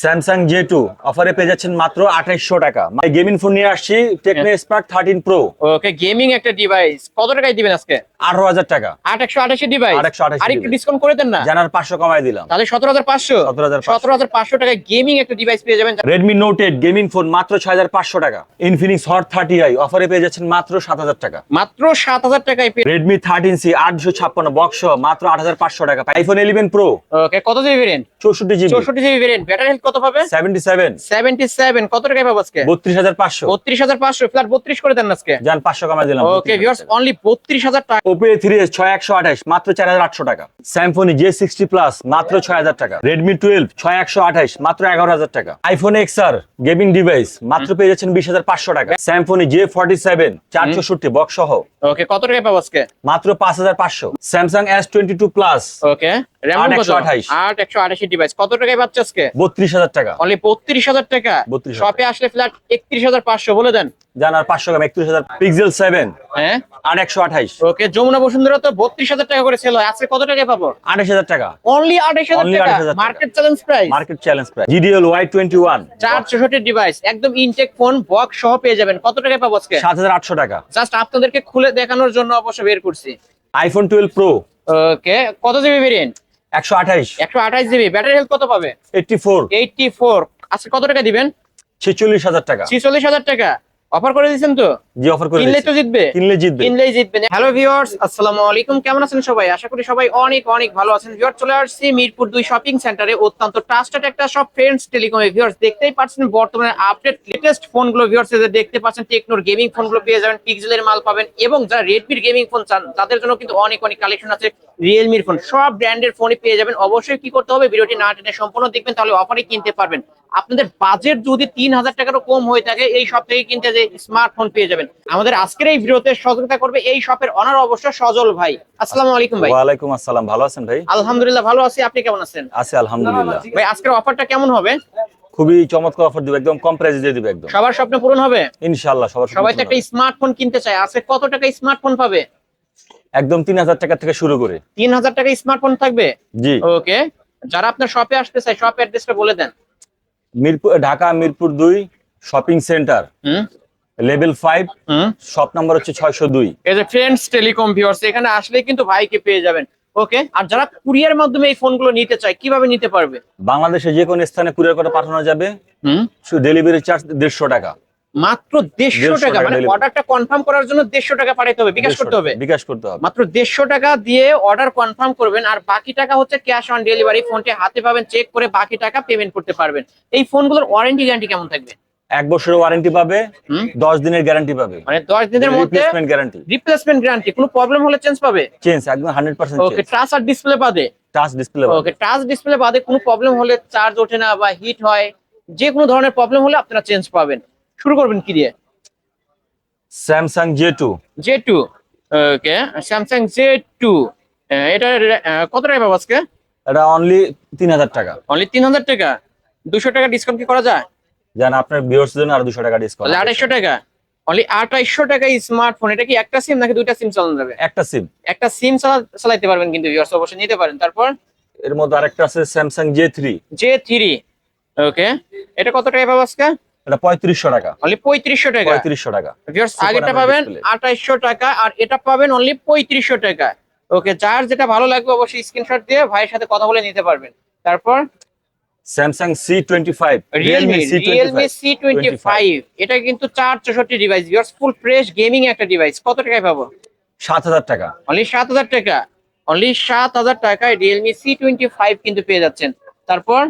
Samsung J two অফারে পেয়ে যাচ্ছেন মাত্র আঠাইশশো টাকা। মানে গেমিং ফোন নিয়ে আসছি Tecno spark thirteen pro okay gaming একটা ডিভাইস কত টাকায় দিবেন আজকে? আঠারো হাজার টাকা। আঠাশি ডিভাইস 888 আর একটু device। ডিসকাউন্ট করে দেন না? জানার পাঁচশো কমাই দিলাম। তাহলে সতেরো হাজার পাঁচশো। 17,500 সতেরো হাজার পাঁচশো টাকায় গেমিং একটা ডিভাইস পেয়ে যাবেন। Redmi note eight gaming phone মাত্র ছয় হাজার পাঁচশো টাকা। ইনফিনিক্স হট থার্টি আই অফারে পেয়ে যাচ্ছেন মাত্র সাত হাজার টাকা। মাত্র সাত হাজার টাকায় রেডমি থার্টিন সি আটশো ছাপ্পান্ন বক্স মাত্র আট হাজার পাঁচশো টাকা। আইফোন ইলেভেন প্রো ওকে কত জিবি ভেরিয়েন্ট চৌষট্টি জিবি চৌষট্টি জিবি ভেরিয়েন্ট ব্যাটারি কত পাবে? সেভেন্টি সেভেন সেভেন্টি সেভেন কত টাকায় পাবো আজকে? বত্রিশ হাজার পাঁচশো। বত্রিশ হাজার পাঁচশো। ফ্ল্যাট বত্রিশ করে দেন আজকে? যান পাঁচশো কমাই দিলাম ওকে ভিউয়ার্স অনলি বত্রিশ হাজার টাকা। ওপো থ্রি এস ছয় একশো আঠাশ মাত্র চার হাজার আটশো টাকা। স্যামফোনি জে সিক্সটি প্লাস মাত্র ছয় হাজার টাকা। রেডমি টুয়েলভ ছয় একশো আঠাশ মাত্র এগারো হাজার টাকা। আইফোন আর গেমিং ডিভাইস মাত্র পেয়ে যাচ্ছেন বিশ হাজার পাঁচশো টাকা। স্যামফোনি জে ফর্টি সেভেন চারশোষট্টি বক্স সহ। ওকে কত টাকায় পাবো আজকে? মাত্র পাঁচ হাজার পাঁচশো। Samsung S twenty two plus okay আঠাইশ। আট একশো আঠাশি ডিভাইস কত টাকায় পাচ্ছে আজকে? বত্রিশ হাজার টাকা। অনলি বত্রিশ হাজার টাকা। 32,000 শপে আসলে ফ্ল্যাট একত্রিশ হাজার পাঁচশো বলে দেন। জানার পাঁচশো গ্রাম একত্রিশ হাজার পিক্সেল সেভেন হ্যাঁ? আট একশো আঠাইশ। ওকে যমুনা বসুন্ধরা তো বত্রিশ হাজার টাকা করে সেল হয়। আজকে কত টাকায় পাবো? আঠাশ হাজার টাকা। অনলি আঠাশ হাজার Only টাকা। 28,000 টাকা। Market challenge price market challenge price GDL Y twenty one চার চৌষট্টি ডিভাইস একদম ইনটেক ফোন বক্স সহ পেয়ে যাবেন। কত টাকায় পাবো আজকে? সাত হাজার আটশো টাকা। জাস্ট আপনাদেরকে খুলে দেখানোর জন্য অবশ্য বের করছি। আইফোন টুয়েলভ প্রো ওকে কত জিবি ভেরিয়েন্ট একশো আঠাইশ একশো জিবি। ব্যাটারি হেলথ কত পাবে? Eighty four. Eighty four. আজকে কত টাকা দিবেন? ছেচল্লিশ হাজার টাকা। ছেচল্লিশ হাজার টাকা। অফার করে দিচ্ছেন তো? জি অফার করে কিনলে তো জিতবে। কিনলে জিতবে। কিনলেই জিতবেন হ্যালো ভিউয়ার্স আসসালামু আলাইকুম। কেমন আছেন সবাই? আশা করি সবাই অনেক অনেক ভালো আছেন। ভিউয়ার চলে আসছি মিরপুর দুই শপিং সেন্টারে অত্যন্ত ট্রাস্টেড একটা সব ফ্রেন্ডস টেলিকমে ভিউয়ার্স দেখতেই পাচ্ছেন বর্তমানে আপডেট লেটেস্ট ফোনগুলো ভিউয়ার্স দেখতে পাচ্ছেন টেকনোর গেমিং ফোনগুলো পেয়ে যাবেন পিক্সেলের মাল পাবেন এবং যারা রেডমির গেমিং ফোন চান তাদের জন্য কিন্তু অনেক অনেক কালেকশন আছে রিয়েলমির ফোন সব ব্র্যান্ডের ফোনই পেয়ে যাবেন। অবশ্যই কি করতে হবে? ভিডিওটি না টেনে সম্পূর্ণ দেখবেন তাহলে অফারে কিনতে পারবেন। আপনাদের বাজেট যদি তিন হাজার টাকারও কম হয়ে থাকে এই সব থেকে কিনতে যে স্মার্টফোন পেয়ে যাবেন। আমাদের আজকের এই ভিডিওতে সহযোগিতা করবে এই শপের অনার অবশ্য সজল ভাই। আসসালামু আলাইকুম ভাই। ওয়ালাইকুম আসসালাম। ভালো আছেন ভাই? আলহামদুলিল্লাহ ভালো আছি। আপনি কেমন আছেন? আছি আলহামদুলিল্লাহ। ভাই আজকের অফারটা কেমন হবে? খুবই চমৎকার অফার দিবে একদম কম প্রাইসে দিয়ে দিবে একদম। সবার স্বপ্ন পূরণ হবে? ইনশাআল্লাহ সবার সবাই তো একটা স্মার্টফোন কিনতে চায়। আজকে কত টাকা স্মার্টফোন পাবে? একদম তিন হাজার টাকা থেকে শুরু করে। তিন হাজার টাকা স্মার্টফোন থাকবে? জি। ওকে। যারা আপনার শপে আসতে চায় শপ অ্যাড্রেসটা বলে দেন। মিরপুর ঢাকা মিরপুর দুই shopping centre hmm. Level five shop number হচ্ছে ছয়শো দুই। এই যে ফ্রেন্ডস টেলিকম ভিউয়ার্স এখানে আসলে কিন্তু ভাইকে পেয়ে যাবেন। ওকে আর যারা কুরিয়ার মাধ্যমে এই ফোনগুলো নিতে চায় কীভাবে নিতে পারবে? বাংলাদেশে যে কোনো স্থানে কুরিয়ার করে পাঠানো যাবে। হুম। ডেলিভারি চার্জ দেড়শো টাকা। মাত্র দেড়শো 150 টাকা টাকা মানে অর্ডারটা কনফার্ম করার জন্য দেড়শো টাকা পাঠাতে হবে বিকাশ করতে হবে। বিকাশ করতে হবে। মাত্র দেড়শো টাকা দিয়ে অর্ডার কনফার্ম করবেন আর বাকি টাকা হচ্ছে ক্যাশ অন ডেলিভারি ফোনটি হাতে পাবেন চেক করে বাকি টাকা পেমেন্ট করতে পারবেন। এই ফোনগুলোর ওয়ারেন্টি গ্যারান্টি কেমন থাকবে? এক বছরের ওয়ারেন্টি পাবে দশ দিনের গ্যারান্টি পাবে। মানে দশ দিনের মধ্যে রিপ্লেসমেন্ট গ্যারান্টি রিপ্লেসমেন্ট গ্যারান্টি কোনো প্রবলেম হলে চেঞ্জ পাবে? চেঞ্জ একদম হান্ড্রেড পার্সেন্ট ওকে টাচ আর ডিসপ্লে বাদে? Touch display okay touch display বাদে কোনো প্রবলেম হলে চার্জ ওঠে না বা হিট হয় যে কোনো ধরনের প্রবলেম হলে আপনারা চেঞ্জ পাবেন। শুরু করবেন কি দিয়ে? Samsung J two J two okay Samsung J two এটা কত টাকা পাবো আজকে? এটা অনলি তিন হাজার টাকা। অনলি তিন হাজার টাকা। দুশো টাকা ডিসকাউন্ট কি করা যায়? জান আপনার ভিউয়ার্স জন্য আর দুশো টাকা ডিসকাউন্ট তাহলে আড়াইশো টাকা। অনলি আঠাইশশো টাকা স্মার্টফোন এটা কি একটা সিম নাকি দুইটা সিম চালানো যাবে? একটা সিম একটা সিম চালাইতে পারবেন কিন্তু ভিউয়ার্স অবশ্যই নিতে পারেন। তারপর? এর মধ্যে আরেকটা আছে Samsung three J three okay এটা কত টাকা পাবো আজকে? এটা পঁয়ত্রিশশো টাকা। অনলি পঁয়ত্রিশশো টাকা। পঁয়ত্রিশশো টাকা। ভিউয়ার্স আগেটা পাবেন display। আঠাইশশো টাকা আর এটা পাবেন অনলি পঁয়ত্রিশশো টাকা। ওকে যার যেটা ভালো লাগবে অবশ্যই স্ক্রিনশট দিয়ে ভাইয়ের সাথে কথা বলে নিতে পারবেন। তারপর? Samsung C twenty five Realme Realme C twenty five এটা কিন্তু চার চৌষট্টি device viewers full fresh gaming একটা ডিভাইস কত টাকায় পাবো? সাত হাজার টাকা। অনলি সাত হাজার টাকা অনলি সাত হাজার টাকায় রিয়েলমি সি টোয়েন্টি ফাইভ কিন্তু পেয়ে যাচ্ছেন। তারপর?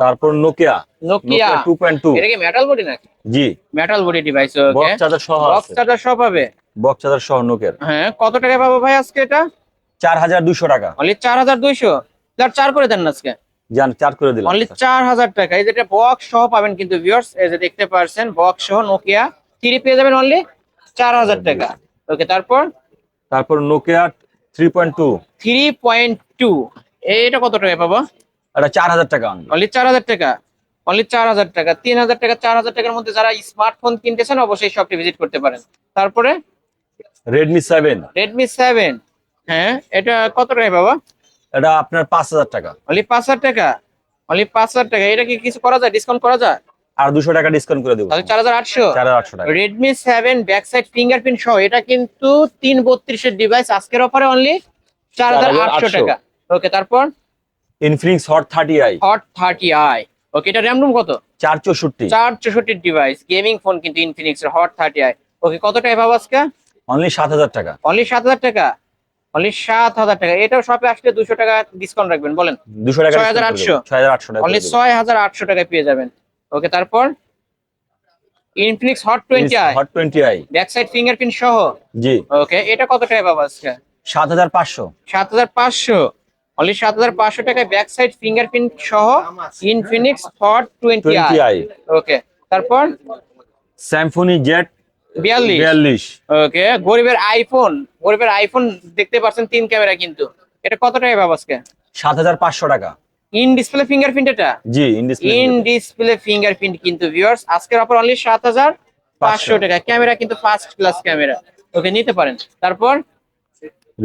তারপর Nokia Nokia two point two এটা কি মেটাল বডি নাকি? জি। Metal body device okay box charger সহ বক্স চার্জার সব পাবে? বক্স চার্জার সহ নোকিয়ার হ্যাঁ কত টাকায় পাবো ভাই আজকে এটা? চার হাজার দুশো টাকা। অনলি চার হাজার দুইশো? তার চার করে দেন আজকে। জান চার্জ করে দিলাম। অনলি চার হাজার টাকা। এই যেটা বক্স সহ পাবেন কিন্তু ভিউয়ার্স এই যে দেখতে পারছেন বক্স সহ নোকিয়া থ্রি পেয়ে যাবেন অনলি চার হাজার টাকা। ওকে তারপর? তারপর Nokia three point two three point two এটা কত টাকা পাবো? এটা চার হাজার টাকা অনলি অনলি চার হাজার টাকা। অনলি চার হাজার টাকা। তিন হাজার টাকা চার হাজার টাকার মধ্যে যারা স্মার্টফোন কিনতেছেন অবশ্যই শপটি ভিজিট করতে পারেন। তারপরে? রেডমি সেভেন রেডমি সেভেন হ্যাঁ এটা কত টাকা বাবা এটা আপনার পাঁচ হাজার টাকা। অনলি পাঁচ হাজার টাকা? অনলি পাঁচ হাজার টাকা। এটা কি কিছু করা যায়? ডিসকাউন্ট করা যায়? আর দুশো টাকা ডিসকাউন্ট করে দেবো। তাহলে চার হাজার আটশো। চার হাজার আটশো টাকা। Redmi seven back side fingerprint সহ এটা কিন্তু তিন বত্রিশের ডিভাইস আজকের অফারে অনলি চার হাজার আটশো 4,800 টাকা। ওকে তারপর? Infinix hot thirty I hot thirty I okay এটা র্যাম রুম কত? চার চৌষট্টি। চার চৌষট্টির ডিভাইস গেমিং ফোন কিন্তু ইনফিনিক্স এর হট থার্টি আই ওকে কত টাকা পাবো আজকে? অনলি সাত হাজার টাকা। অনলি সাত হাজার টাকা। অনলি সাত হাজার টাকা। এটাও শপে আসলে দুশো টাকা ডিসকাউন্ট রাখবেন বলেন। দুশো টাকা 6,800 ছয় হাজার আটশো। টাকা অনলি ছয় হাজার আটশো টাকায় পেয়ে যাবেন। ওকে তারপর? Infinix hot twenty I hot twenty I back side fingerprint সহ? জি। ওকে এটা কত টাকা পাবো আজকে? সাত হাজার পাঁচশো। সাত হাজার পাঁচশো। অনলি সাত হাজার পাঁচশো টাকায় ব্যাক সাইড ফিঙ্গারপ্রিন্ট সহ Infinix hot twenty I okay তারপর? স্যামফোনি জেট বিয়াল্লিশ? ওকে গরিবের আইফোন গরিবের আইফোন দেখতে পাচ্ছেন তিন ক্যামেরা কিন্তু। এটা কত টাকা পাবো আজকে? সাত হাজার পাঁচশো টাকা। ইন ডিসপ্লে ফিঙ্গারপ্রিন্ট এটা? জি ইন ডিসপ্লে ফিঙ্গারপ্রিন্ট কিন্তু ভিউয়ার্স আজকের অফার অনলি সাত হাজার পাঁচশো টাকা। ক্যামেরা কিন্তু ফার্স্ট ক্লাস ক্যামেরা। ওকে নিতে পারেন। তারপর?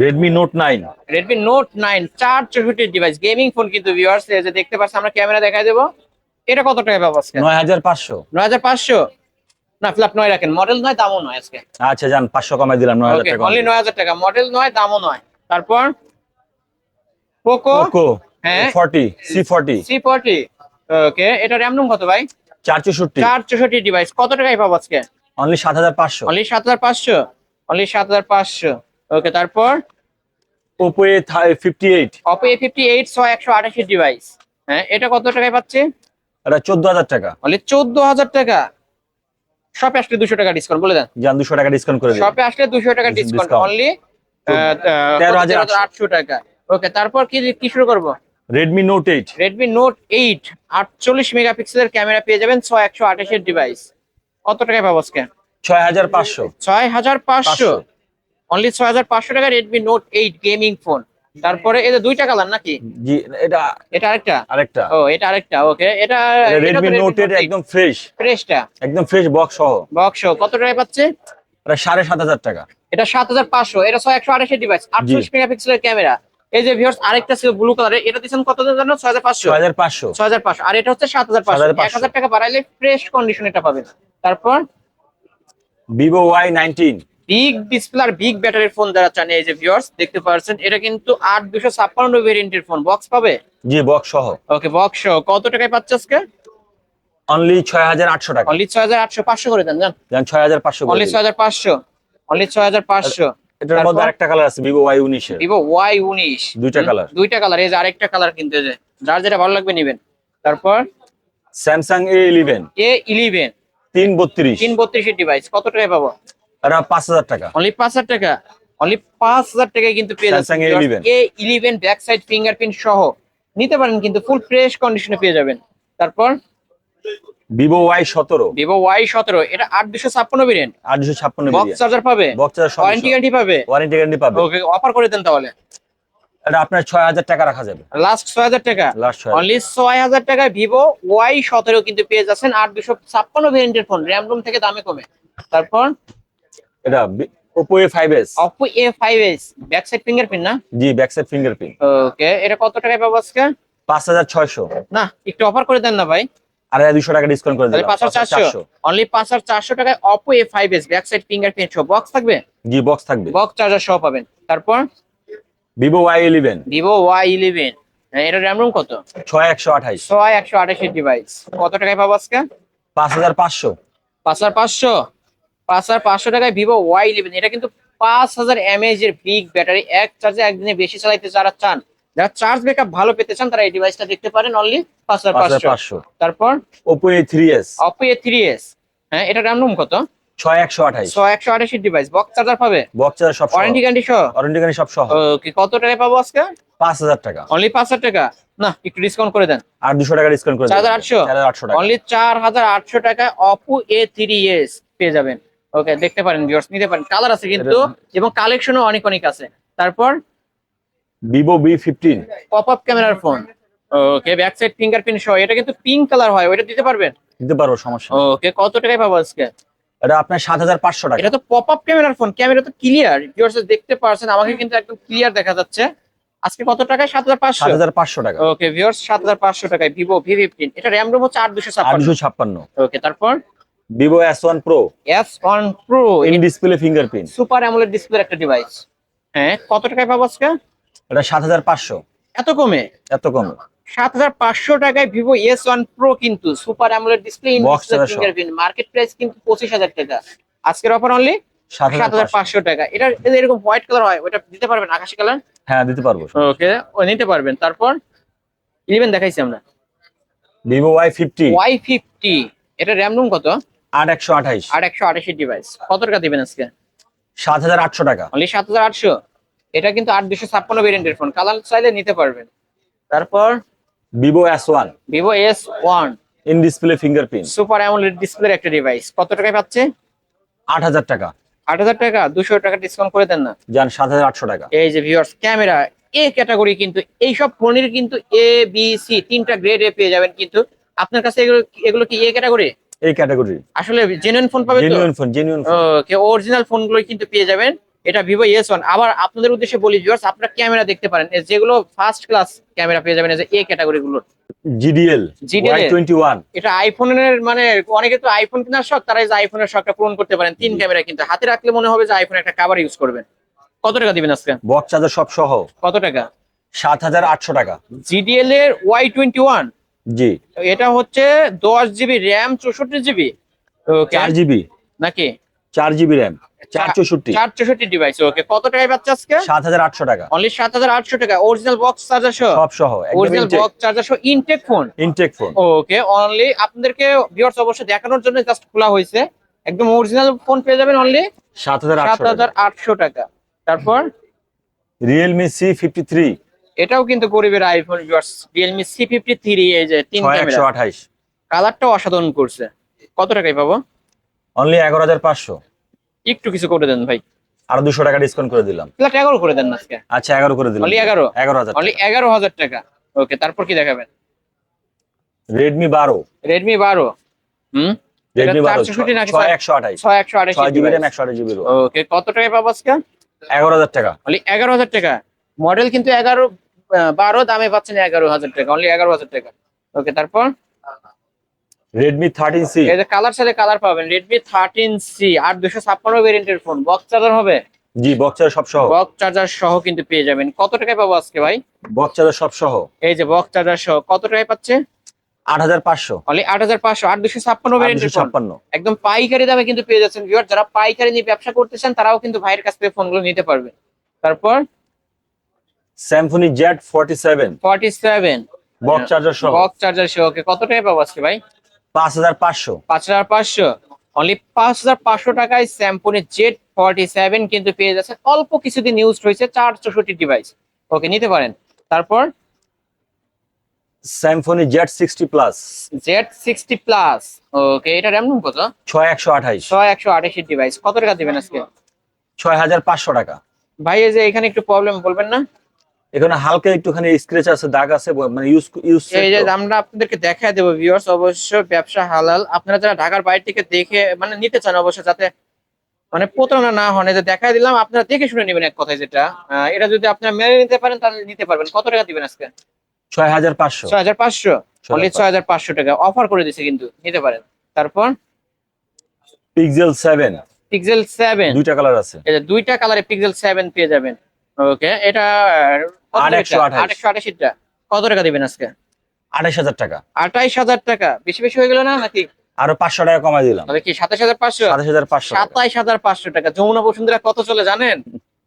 Redmi note nine Redmi note nine চার চৌষট্টির ডিভাইস গেমিং ফোন কিন্তু ভিউয়ার্স দেখতে পাচ্ছেন আমরা ক্যামেরা দেখাই দেবো। এটা কত টাকা পাবো আজকে? নয় হাজার পাঁচশো। নয় হাজার পাঁচশো? না ফ্ল্যাপ নয় রাখেন। মডেল নয় দামও নয় আজকে। আচ্ছা যান পাঁচশো কমাই দিলাম নয় হাজার টাকা অনলি নয় হাজার টাকা। মডেল নয় দামও নয়। তারপর পোকো পোকো হ্যাঁ। Forty C forty C forty okay এটা র্যাম কত ভাই? চার চৌষট্টি চার চৌষট্টি ডিভাইস কত টাকায় পাবো আজকে? অনলি সাত হাজার পাঁচশো। অনলি সাত হাজার পাঁচশো? অনলি সাত হাজার পাঁচশো। ওকে তারপর? Oppo A fifty eight Oppo A fifty eight ছয় একশো আঠাশি ডিভাইস হ্যাঁ এটা কত টাকায় পাচ্ছে? এটা চোদ্দ হাজার টাকা। অনলি চোদ্দ হাজার টাকা। শপে আসলে দুশো টাকা ডিসকাউন্ট বলে দেন। দুশো টাকা ডিসকাউন্ট করে শপে আসলে দুশো টাকা ডিসকাউন্ট অনলি তেরো হাজার আটশো। আটশো টাকা। ওকে তারপর কি কি শুরু করব? Redmi note eight Redmi note eight আটচল্লিশ মেগাপিক্সেলের ক্যামেরা পেয়ে যাবেন ছয় একশো আঠাশের ডিভাইস কত টাকায় পাবো আজকে? ছয় হাজার পাঁচশো। ছয় হাজার পাঁচশো। পাঁচশো। অনলি ছয় হাজার পাঁচশো টাকা Redmi note eight gaming phone তারপরে এটা দুইটা কালার নাকি? জি এটা এটা আরেকটা? আরেকটা। ও এটা আরেকটা ওকে এটা রেডমি নোট এইট একদম ফ্রেশ ফ্রেশটা একদম ফ্রেশ বক্স সহ। বক্স সহ। কত টাকায় পাচ্ছে? এটা সাড়ে সাত হাজার টাকা। এটা সাত হাজার পাঁচশো। এটা ছয় একশো আঠাশের ডিভাইস আটচল্লিশ মেগাপিক্সেলের ক্যামেরা এই যে ভিউয়ার্স আরেকটা ছিল ব্লু কালারের এটা দিচ্ছেন কত জানো ছয় হাজার পাঁচশো। ছয় হাজার পাঁচশো। ছয় হাজার পাঁচশো। আর এটা হচ্ছে সাত হাজার পাঁচশো। 7,500 এক হাজার টাকা বাড়াইলে ফ্রেশ কন্ডিশন এটা পাবেন। তারপর? ওয়াই নাইনটিন বিগ ডিসপ্লে আর বিগ ব্যাটারির ফোন যারা চান এই যে ভিউয়ার্স দেখতে পাচ্ছেন এটা কিন্তু আট দুশো ছাপ্পান্ন ভেরিয়েন্টের ফোন বক্স পাবে? জি বক্স সহ। ওকে বক্স সহ। কত টাকায় পাচ্ছে আজকে? অনলি ছয় হাজার আটশো টাকা। অনলি ছয় হাজার আটশো পাঁচশো করে দেন জান ছয় হাজার পাঁচশো অনলি ছয় হাজার পাঁচশো। অনলি ছয় হাজার পাঁচশো। এটার মধ্যে আরেকটা কালার আছে ভিভো ওয়াই উনিশের ভিভো ওয়াই উনিশ। দুইটা কালার দুইটা কালার এই যে আরেকটা কালার কিন্তু যে। যার যেটা ভালো লাগবে নিবেন। তারপর? Samsung A eleven A eleven তিন বত্রিশ। তিন বত্রিশের ডিভাইস কত টাকায় পাবো? এটা পাঁচ হাজার টাকা। অনলি পাঁচ হাজার টাকা। অনলি পাঁচ হাজার টাকায় কিন্তু পেয়ে Samsung যাচ্ছেন A11 ব্যাক সাইড ফিঙ্গারপ্রিন্ট সহ। নিতে পারেন কিন্তু ফুল ফ্রেশ কন্ডিশনে পেয়ে যাবেন। তারপর? ভিভো ওয়াই সতেরো। ভিভো ওয়াই সতেরো। এটা আট দুশো ছাপ্পান্ন ভেরিয়েন্ট আটশো ছাপ্পান্ন বক্স চার্জার পাবে। বক্স ওয়ারেন্টি গ্যারান্টি পাবে। ওয়ারেন্টি গ্যারান্টি পাবে। ওকে অফার করে দেন তাহলে। এটা আপনার ছয় হাজার টাকা রাখা যাবে। লাস্ট ছয় হাজার টাকা। লাস্ট অনলি ছয় হাজার টাকায় ভিভো ওয়াই সতেরো কিন্তু পেয়ে যাচ্ছেন আট দুশো ছাপ্পান্ন ভেরিয়েন্টের ফোন র্যাম রুম থেকে দামে কমে। তারপর? এটা Oppo A five S back side fingerprint না? জি ব্যাক সাইড ফিঙ্গারপ্রিন্ট ওকে এটা কত টাকায় পাবো আজকে? পাঁচ হাজার ছয়শো। না একটু অফার করে দেন না ভাই। আর দুশো টাকা ডিসকাউন্ট করে দিলাম। পাঁচ হাজার চারশো। অনলি পাঁচ হাজার চারশো টাকায় Oppo A five S back side fingerprint সহ। বক্স থাকবে? জি বক্স থাকবে। বক্স চার্জার সহ পাবেন। তারপর? Y eleven Vivo Y eleven এটা র্যাম রুম কত? ছয় একশো আঠাইশ। ছয় একশো আঠাশের ডিভাইস কত টাকায় পাবো আজকে? পাঁচ হাজার পাঁচশো। পাঁচ হাজার পাঁচশো টাকায় ভিভো ওয়াই ইলেভেন এটা কিন্তু পাঁচ হাজার এমএএইচ এর বিগ ব্যাটারি এক চার্জে একদিনে বেশি চালাইতে যারা চান যারা চার্জ ব্যাকআপ ভালো পেতে চান তারা এই ডিভাইসটা দেখতে পারেন অনলি পাঁচ হাজার পাঁচশো। তারপর? Oppo A three S Oppo A three S হ্যাঁ এটা র্যাম রুম কত? ছয় একশো আঠাইশ। ছয় একশো আঠাশি ডিভাইস বক্স চার্জার পাবে? বক্স চার্জার সব ওয়ারেন্টি গ্যারান্টি সহ? ওয়ারেন্টি গ্যারান্টি সব সহ। ওকে কত টাকায় পাবো আজকে? পাঁচ হাজার টাকা। অনলি পাঁচ হাজার টাকা? না একটু ডিসকাউন্ট করে দেন। আর দুশো টাকা ডিসকাউন্ট করে চার হাজার আটশো? চার হাজার আটশো টাকা। অনলি চার হাজার আটশো টাকায় অপো এ থ্রি এস পেয়ে যাবেন। ওকে দেখতে পারেন ভিউয়ার্স নিতে পারেন। কালার আছে কিন্তু এবং কালেকশনও অনেক অনেক আছে। তারপর Vivo V fifteen pop up ক্যামেরার phone okay back side fingerprint সহ এটা কিন্তু পিঙ্ক কালার হয় ওইটা দিতে পারবেন? দিতে পারব সমস্যা ওকে কত টাকায় পাবো আজকে? এটা আপনার সাত হাজার পাঁচশো টাকা। এটা তো পপ আপ ক্যামেরার ফোন ক্যামেরা তো ক্লিয়ার ভিউয়ার্স দেখতে পারছেন আমাকে কিন্তু একদম ক্লিয়ার দেখা যাচ্ছে। আজকে কত টাকায়? সাত হাজার পাঁচশো? হাজার পাঁচশো টাকা। ওকে ভিউয়ার্স সাত হাজার পাঁচশো টাকায় ভিভো ভি ফিফটিন এটা র্যাম রোম হচ্ছে আট দুশো ছাপ্পান্ন। ওকে তারপর? Vivo S one pro S one pro in display fingerprint super AMOLED display একটা ডিভাইস হ্যাঁ কত টাকায় পাবো আজকে? এটা সাত হাজার পাঁচশো। এত কমে? এত কম। সাত হাজার পাঁচশো টাকায় ভিভো এস ওয়ান প্রো কিন্তু super AMOLED display in display. Fingerprint market price কিন্তু পঁচিশ হাজার টাকা। আজকের অফার অনলি সাত হাজার পাঁচশো। টাকা। এটা এটা এরকম হোয়াইট কালার হয় ওটা দিতে পারবেন আকাশি কালার হ্যাঁ দিতে পারব। ওকে ও নিতে পারবেন। তারপর ইলেভেন দেখাইছি আমরা। Vivo Y fifty Y fifty এটা র্যাম রুম কত? আট একশো আঠাইশ। আর একশো ডিভাইস কত টাকা দিবেন আজকে? সাত হাজার আটশো টাকা। অনলি সাত হাজার আটশো? এটা কিন্তু আট দুশো ছাপ্পান্ন ভেরিয়েন্টের ফোন কালার চাইলে নিতে পারবেন। তারপর? Vivo S one Vivo S one in display fingerprint super AMOLED ডিসপ্লের একটা ডিভাইস কত টাকায় পাচ্ছে? আট হাজার টাকা। আট হাজার টাকা? দুশো টাকা ডিসকাউন্ট করে দেন না। যান সাত হাজার আটশো টাকা। এই যে ভিউয়ার্স ক্যামেরা এ ক্যাটাগরি কিন্তু এইসব ফোনের কিন্তু এ বি সি তিনটা গ্রেড পেয়ে যাবেন কিন্তু। আপনার কাছে এগুলো এগুলো কি এ ক্যাটাগরি এই ক্যাটাগরি আসলে জেনুইন ফোন পাবেন তো? Genuine phone genuine phone okay original ফোনগুলো কিন্তু পেয়ে যাবেন। এটা ভিভো এস ওয়ান আবার আপনাদের উদ্দেশ্যে বলি ভিউয়ার্স আপনারা ক্যামেরা দেখতে পারেন। যেগুলো ফার্স্ট ক্লাস ক্যামেরা পেয়ে যাবেন এই যে এ ক্যাটাগরি গুলো GDL GDL Y twenty one এটা আইফোনের মানে অনেকে তো আইফোন কেনার শখ তারা এই যে আইফোনের শখটা পূরণ করতে পারেন। তিন ক্যামেরা কিন্তু। হাতে রাখলে মনে হবে যে আইফোন একটা কাভার ইউজ করবেন। কত টাকা দিবেন আজকে? বক্স চার্জার সব সহ কত টাকা? সাত হাজার আটশো টাকা। জিডিএল এর ওয়াই টোয়েন্টি ওয়ান জি। এটা হচ্ছে দশ জিবি র্যাম চৌষট্টি জিবি। চার জিবি। নাকি? চার জিবি র্যাম চার চৌষট্টি। চার চৌষট্টি ডিভাইস ওকে কত টাকায় পাচ্ছে আজকে? সাত হাজার আটশো টাকা। অনলি সাত হাজার আটশো টাকা। অরিজিনাল বক্স চার্জার সহ? সব সহ অরিজিনাল বক্স চার্জার সহ intact phone intact phone okay only আপনাদেরকে ভিউয়ার্স অবশ্যই দেখানোর জন্য জাস্ট খোলা হয়েছে। একদম অরিজিনাল ফোন পেয়ে যাবেন অনলি সাত হাজার সাত হাজার আটশো টাকা। তারপর? রিয়েলমি সি ফিফটি থ্রি এটাও কিন্তু গরিবের iPhone viewers Realme C fifty three এই যে তিন ক্যামেরা। আঠাইশ। কালারটাও অসাধারণ করছে। কত টাকায় পাবো? অনলি এগারো হাজার পাঁচশো। একটু কিছু করে দেন ভাই। আরও দুশো টাকা ডিসকাউন্ট করে দিলাম। এগারো করে দেন আজকে। আচ্ছা এগারো করে দিলাম। অনলি এগারো? এগারো হাজার অনলি এগারো হাজার টাকা। ওকে তারপর কি দেখাবেন? রেডমি বারো। রেডমি বারো। হুম? রেডমি বারো 460 নাকি ছয় একশো আঠাইশ। ছয় একশো আঠাশ জিবি র্যাম একশো আঠাশ জিবি ওকে কত টাকায় পাবো আজকে? এগারো হাজার টাকা। অনলি এগারো হাজার টাকা। মডেল কিন্তু এগারো বারো দামে পাচ্ছেন এগারো হাজার টাকা অনলি এগারো হাজার টাকা। ওকে তারপর? রেডমি থার্টিন সি এই যে কালার সাথে কালার পাবেন রেডমি থার্টিন সি আর দুশো ছাপ্পান্ন ভেরিয়েন্টের ফোন বক্স চার্জার হবে? জি বক্সার সব সহ। বক্স চার্জার সহ কিন্তু পেয়ে যাবেন। কত টাকায় পাবো আজকে ভাই? বক্সার সব সহ। এই যে বক্স চার্জার সহ কত টাকায় পাচ্ছে? আট হাজার পাঁচশো। অনলি আট হাজার পাঁচশো আট দুশো ছাপ্পান্ন ভেরিয়েন্টের ছাপ্পান্ন। একদম পাইকারি দামে কিন্তু পেয়ে যাচ্ছেন ভিউয়ার যারা পাইকারি নিয়ে ব্যবসা করতেছেন তারাও কিন্তু ভাইয়ের কাছ থেকে ফোনগুলো নিতে পারবে। তারপর? Samsung Z forty seven forty seven box charger সহ। বক্স চার্জার সহ ওকে কত টাকায় পাবো আজকে ভাই? পাঁচ হাজার পাঁচশো। পাঁচ হাজার পাঁচশো। অনলি পাঁচ হাজার পাঁচশো টাকায় স্যামসুনের জেড ফর্টি সেভেন কিন্তু পেয়ে যাচ্ছেন অল্প কিছুদিন ইউজ হয়েছে চার চৌষট্টি ডিভাইস ওকে নিতে পারেন। তারপর? Samsung Z sixty plus Z sixty plus okay এটা র্যাম রুম কত? ছয় একশো আঠাইশ। ছয় একশো আঠাশি ডিভাইস কত টাকা দিবেন আজকে? ছয় হাজার পাঁচশো টাকা। ভাই এই যে এখানে একটু প্রবলেম বলবেন না? এখানে হালকা একটুখানি স্ক্রেচ আছে দাগ আছে মানে ইউজ ইউজ এই যে আমরা আপনাদেরকে দেখা দেবো ভিউয়ার্স অবশ্য ব্যবসা হালাল। আপনারা যারা ঢাকার বাইরে থেকে দেখে মানে নিতে চান অবশ্য যাতে মানে প্রতারণা না হন এই যে দেখা দিলাম আপনারা দেখে শুনে নেবেন এক কথায় যেটা। এটা যদি আপনারা মেনে নিতে পারেন তাহলে নিতে পারবেন। কত টাকা দিবেন আজকে? ছয় হাজার পাঁচশো? ছয় হাজার পাঁচশো। 6500 ছয় হাজার পাঁচশো টাকা। অফার করে দিছে কিন্তু নিতে পারেন। তারপর? পিক্সেল সেভেন পিক্সেল সেভেন দুইটা কালার আছে। এই যে দুইটা কালারে পিক্সেল সেভেন পেয়ে যাবেন। ওকে এটা। আটশো কত টাকা? দিবেন আজকে? আঠাশ হাজার টাকা। আঠাইশ হাজার টাকা। বেশি বেশি হয়ে গেল না নাকি? আরও পাঁচশো টাকা কমাই দিলাম। তবে কি সাতাশ হাজার পাঁচশো? সাতাশ হাজার পাঁচশো টাকা। সাতাইশ হাজার পাঁচশো টাকা। যমুনা বসুন্ধরা কত চলে জানেন?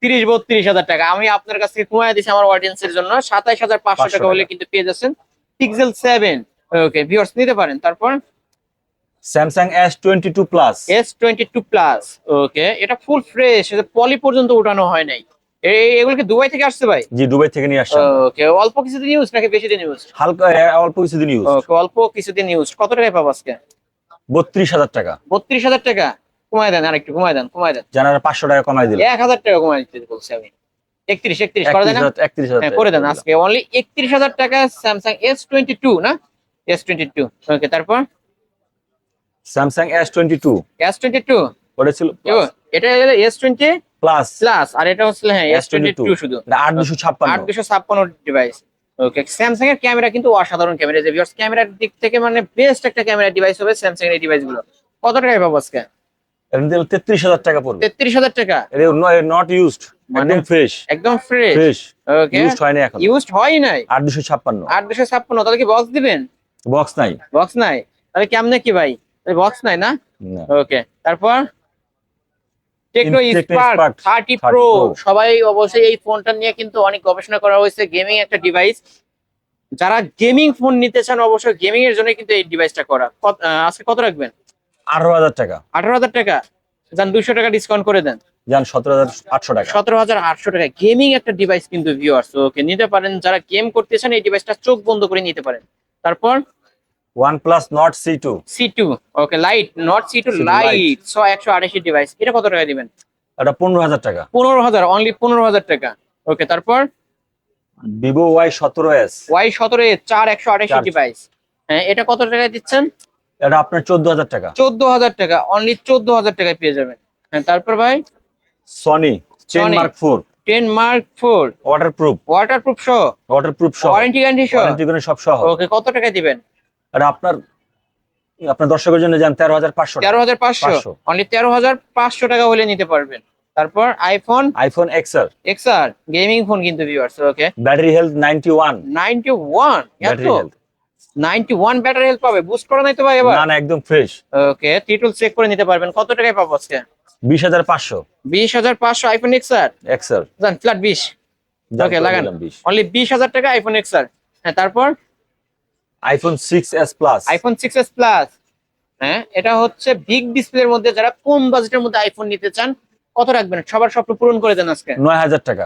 তিরিশ বত্রিশ হাজার টাকা। আমি আপনার কাছ থেকে কমায় দিচ্ছি আমার অডিয়েন্সের জন্য। সাতাইশ হাজার পাঁচশো টাকা হলে কিন্তু পেয়ে যাচ্ছেন পিক্সেল সেভেন ওকে ভিউয়ার্স নিতে পারেন। তারপর? Samsung S twenty two plus S twenty two plus okay এটা ফুল ফ্রেশ পলি পর্যন্ত উঠানো হয় নাই। এগুলো কি দুবাই থেকে আসছে ভাই? জি দুবাই থেকে নিয়ে আসছেন। ওকে অল্প কিছুদিন ইউজ নাকি বেশি দিন ইউজ হালকা অল্প কিছুদিন ইউজ ওকে অল্প কিছুদিন ইউজ কত টাকায় পাবো আজকে? বত্রিশ হাজার টাকা। বত্রিশ হাজার টাকা? কমায় দেন আর একটু কমায় দেন কমায় দেন। জানারা পাঁচশো টাকা দিলাম। এক হাজার টাকা কমায় দিতে বলছি আমি। একত্রিশ একত্রিশ করা একত্রিশ হাজার হ্যাঁ করে দেন আজকে। অনলি একত্রিশ হাজার টাকা স্যামসাং এস টোয়েন্টি টু না? এস টোয়েন্টি টু ওকে তারপর? Samsung S twenty two S twenty two ওটা ছিল এটা এস টোয়েন্টি প্লাস প্লাস আর এটা হচ্ছে হ্যাঁ এস টোয়েন্টি টু শুধু। আট দুশো ছাপ্পান্ন। আট দুশো ছাপ্পান্ন ডিভাইস ওকে স্যামসাং এর ক্যামেরা কিন্তু অসাধারণ ক্যামেরা যে ভিউয়ার্স ক্যামেরার দিক থেকে মানে বেস্ট একটা ক্যামেরা ডিভাইস হবে স্যামসাং এর ডিভাইসগুলো। কত টাকায় পাবো আজকে? তেত্রিশ হাজার টাকা পড়বে। তেত্রিশ হাজার টাকা? নট ইউজড মানে- একদম ফ্রেশ একদম ফ্রেশ ফ্রেশ ওকে ইউজড হয়নি এখন। ইউজড হয় নাই? আট দুশো ছাপ্পান্ন। আট দুশো ছাপ্পান্ন তাহলে কি বক্স দিবেন? বক্স নাই। বক্স নাই। তাহলে কেমনে কি ভাই? বক্স নাই না? না। ওকে তারপর? টেকনো স্পার্ক 30 প্রো সবাই অবশ্যই এই ফোনটা নিয়ে কিন্তু অনেক গবেষণা করা হয়েছে। গেমিং একটা ডিভাইস যারা গেমিং ফোন নিতে চান অবশ্যই গেমিং এর জন্য কিন্তু এই ডিভাইসটা করা। আজকে কত রাখবেন? আঠারো হাজার টাকা। আঠারো হাজার টাকা? যান দুইশো টাকা ডিসকাউন্ট করে দেন। যান সতেরো হাজার আটশো টাকা। সতেরো হাজার আটশো টাকা। গেমিং একটা ডিভাইস কিন্তু ভিউয়ার্স ওকে নিতে পারেন। যারা গেম করতে চান এই ডিভাইসটা চোখ বন্ধ করে নিতে পারেন। তারপর C two C two okay light two C2 light ছ একশো আঠাশি ডিভাইস এটা কত টাকা দিবেন? এটা পনেরো হাজার টাকা। পনেরো হাজার অনলি পনেরো হাজার টাকা। ওকে তারপর? সতেরো চার একশো আঠাশি ডিভাইস হ্যাঁ এটা কত টাকায় দিচ্ছেন? এটা আপনার চোদ্দ হাজার টাকা। চোদ্দ হাজার টাকা অনলি চোদ্দ হাজার টাকায় পেয়ে যাবেন। হ্যাঁ তারপর ভাই? Sony। Mark four ten Mark four waterproof water সহ? ওয়াটার প্রুফ সহ। ওয়ারেন্টি গ্যারান্টি সহ? ওয়ারেন্টি করে সব সহ। ওকে কত টাকায় দিবেন? এটা আপনার আপনার দর্শকের জন্য যান তেরো হাজার পাঁচশো তেরো হাজার পাঁচশো। অনলি তেরো হাজার পাঁচশো টাকা হলে নিতে পারবেন। তারপর iPhone iPhone XR XR gaming phone কিন্তু viewers okay battery health ninety one ninety one battery health ninety one battery help পাবে। বুস্ট করা নাই তো ভাই এবার? না না একদম ফ্রেশ ওকে টিটুল চেক করে নিতে পারবেন। কত টাকায় পাবো আজকে? বিশ হাজার পাঁচশো। বিশ হাজার পাঁচশো আইফোন এক্সআর এক্সআর জান ফ্ল্যাট বিশ। Okay, লাগান। বিশ। অনলি বিশ হাজার টাকা আইফোন এক্সআর হ্যাঁ তারপর? IPhone six S plus iPhone six S plus হ্যাঁ এটা হচ্ছে বিগ ডিসপ্লের মধ্যে যারা কম বাজেটের মধ্যে আইফোন নিতে চান কত রাখবেন? সবার স্বপ্ন পূরণ করে দেন আজকে। নয় হাজার টাকা।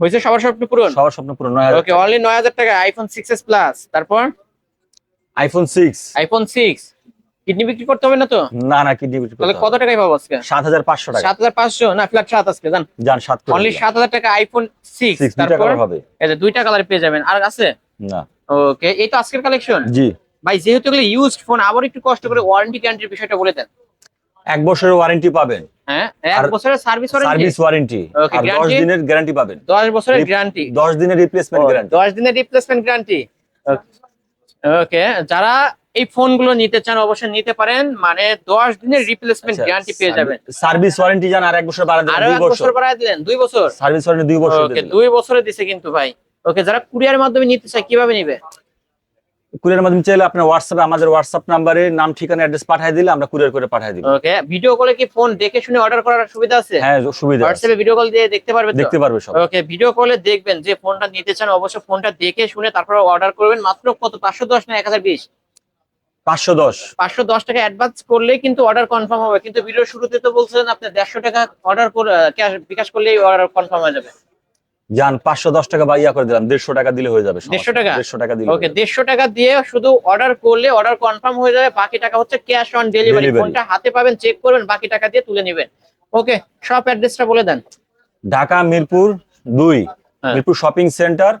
হয়েছে সবার স্বপ্ন পূরণ? সবার স্বপ্ন পুরো নয় হাজার ওকে অনলি নয় হাজার টাকা আইফোন সিক্স এস প্লাস তারপর? IPhone six iPhone six kidney বিক্রি করতে হবে না তো? না না কি ডিবিট তাহলে কত টাকায় পাবো আজকে? সাত হাজার পাঁচশো টাকা। সাত হাজার পাঁচশো? না ফ্ল্যাট সাত আজকে জান। যান সাত অনলি সাত হাজার টাকা আইফোন সিক্স সিক্স তারপর? হবে। এই যে দুইটা কালার পেয়ে যাবেন। আর আছে? না। ওকে এই তো আজকের কালেকশন জি। ভাই যেহেতু এগুলো ইউজড ফোন আবার একটু কষ্ট করে ওয়ারেন্টি গ্যারান্টির বিষয়টা বলে দেন। এক বছরের ওয়ারেন্টি পাবেন। হ্যাঁ এক বছরের সার্ভিস ওয়ারেন্টি সার্ভিস ওয়ারেন্টি আর দশ guarantee? দিনের গ্যারান্টি পাবেন। দশ বছরের গ্যারান্টি দশ দিনের রিপ্লেসমেন্ট গ্যারান্টি দশ দিনের রিপ্লেসমেন্ট গ্যারান্টি ওকে যারা এই ফোনগুলো নিতে চান অবশ্যই নিতে পারেন। মানে দশ দিনের রিপ্লেসমেন্ট আচ্ছা, গ্যারান্টি পেয়ে যাবেন। সার্ভিস ওয়ারেন্টি জান আর এক বছর বাড়া আরও দেবেন এক বছর বছর। বাড়ায় দিলেন দুই বছর। সার্ভিস ওয়ারেন্টি দুই বছর ওকে দুই বছরে দিছে কিন্তু ভাই। ওকে যারা কুরিয়ার মাধ্যমে নিতে চায় কীভাবে নিবে? কুরিয়ার মাধ্যমে চাইলে আপনার হোয়াটসঅ্যাপে আমাদের হোয়াটসঅ্যাপ নাম্বারে নাম ঠিকানা অ্যাড্রেস পাঠিয়ে দিলে আমরা কুরিয়ার করে পাঠিয়ে দিব। ওকে ভিডিও কলে কি ফোন দেখে শুনে অর্ডার করার সুবিধা আছে? হ্যাঁ সুবিধা আছে। হোয়াটসঅ্যাপে ভিডিও কল দিয়ে দেখতে পারবে তো? দেখতে পারবে সব। ওকে ভিডিও কলে দেখবেন যে ফোনটা নিতে চান অবশ্যই ফোনটা দেখে শুনে তারপর অর্ডার করবেন। মাত্র কত? পাঁচশো দশ না এক হাজার বিশ? পাঁচশো দশ। পাঁচশো দশ টাকা অ্যাডভান্স করলে কিন্তু অর্ডার কনফার্ম হবে। কিন্তু ভিডিওর শুরুতে তো বলছিলেন আপনি দেড়শো টাকা অর্ডার করে ক্যাশ বিকাশ করলেই অর্ডার কনফার্ম হয়ে যাবে। যান পাঁচশো দশ টাকা বা ইয়া করে দিলাম দেড়শো টাকা দিলে হয়ে যাবে 150 টাকা? দেড়শো টাকা দিলে ওকে দেড়শো টাকা দিয়ে শুধু অর্ডার করলে অর্ডার কনফার্ম হয়ে যাবে বাকি টাকা হচ্ছে ক্যাশ অন ডেলিভারি ফোনটা হাতে পাবেন চেক করবেন বাকি টাকা দিয়ে তুলে নেবেন। ওকে সব অ্যাড্রেসটা বলে দেন। ঢাকা মিরপুর দুই হ্যাঁ। মিরপুর শপিং সেন্টার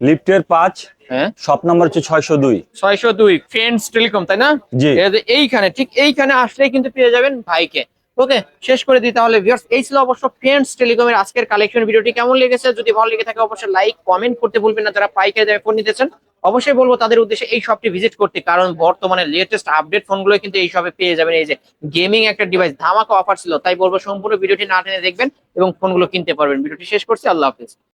লিফটের পাঁচ হ্যাঁ। শপ নম্বর হচ্ছে ছয়শো দুই। ছয়শো দুই ফ্রেন্ডস টেলিকম তাই না? জি। যে এইখানে ঠিক এইখানে আসলেই কিন্তু পেয়ে যাবেন ভাইকে। ওকে, শেষ করে দিই তাহলে ভিউয়ার্স এই ছিল অবশ্য ফ্রেন্ডস টেলিকমের আজকের কালেকশন ভিডিওটি। কেমন লেগেছে? যদি ভালো লেগে থাকে, অবশ্যই লাইক কমেন্ট করতে ভুলবেন না। যারা পাইকারি দামে ফোন নিতেছেন, অবশ্যই বলব তাদের উদ্দেশ্যে এই শপটি ভিজিট করতে, কারণ বর্তমানে লেটেস্ট আপডেট ফোনগুলো কিন্তু এই শপে পেয়ে যাবেন। এই যে গেমিং একটা ডিভাইস ধামাকা অফার ছিল, তাই বলব সম্পূর্ণ ভিডিওটি না টেনে দেখবেন এবং ফোনগুলো কিনতে পারবেন। ভিডিওটি শেষ করছি, আল্লাহ হাফিজ।